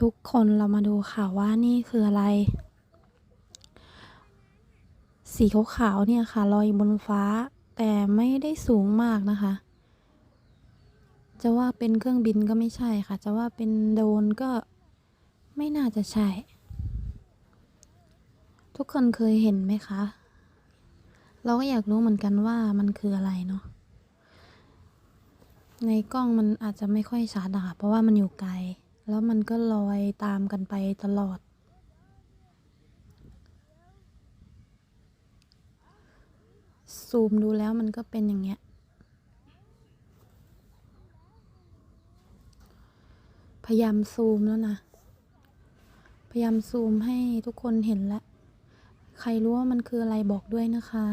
ทุกคนเรามาดูค่ะว่านี่คืออะไร สีขาวๆเนี่ยค่ะลอยบนฟ้า แต่ไม่ได้สูงมากนะคะ จะว่าเป็นเครื่องบินก็ไม่ใช่ค่ะ จะว่าเป็นโดนก็ไม่น่าจะใช่ ทุกคนเคยเห็นไหมคะ เราก็อยากรู้เหมือนกันว่ามันคืออะไรเนาะในกล้องมันอาจจะไม่ค่อยชัดอะค่ะเพราะว่ามันอยู่ไกล แล้วมันก็ลอยตามกันไปตลอด ซูมดูแล้วมันก็เป็นอย่างเงี้ย พยายามซูมแล้วนะ พยายามซูมให้ทุกคนเห็นแล้ว ใครรู้ว่ามันคืออะไรบอกด้วยนะคะ